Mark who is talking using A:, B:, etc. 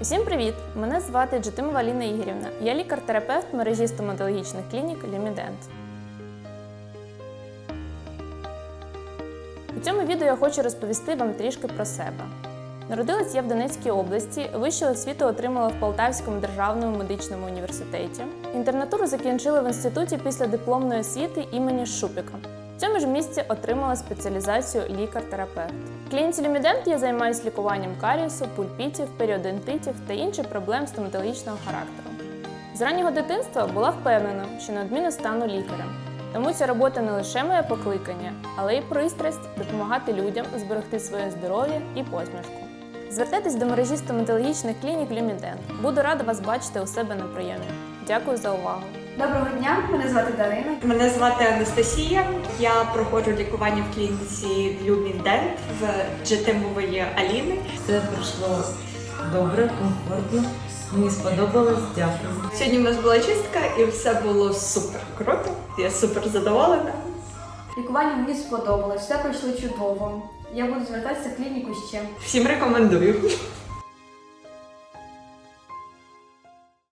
A: Усім привіт! Мене звати Джетимова Аліна Ігорівна. Я лікар-терапевт мережі стоматологічних клінік Люмідент. У цьому відео я хочу розповісти вам трішки про себе. Народилась я в Донецькій області, вищу освіту отримала в Полтавському державному медичному університеті. Інтернатуру закінчила в інституті після дипломної освіти імені Шупіка. В цьому ж місці отримала спеціалізацію лікар-терапевт. В клініці Люмідент я займаюся лікуванням карієсу, пульпітів, періодонтитів та інших проблем стоматологічного характеру. З раннього дитинства була впевнена, що неодмінно стану лікарем. Тому ця робота не лише моє покликання, але й пристрасть допомагати людям зберегти своє здоров'я і посмішку. Звертайтесь до мережі стоматологічних клінік Люмідент. Буду рада вас бачити у себе на прийомі. Дякую за увагу.
B: Доброго дня, мене звати Дарина.
C: Мене звати Анастасія. Я проходжу лікування в клініці Люмідент в Джетимової Аліни.
D: Все пройшло добре, комфортно. Мені сподобалось, дякую.
C: Сьогодні в нас була чистка і все було супер круто. Я супер задоволена.
B: Лікування мені сподобалось, все пройшло чудово. Я буду звертатися в клініку ще.
C: Всім рекомендую.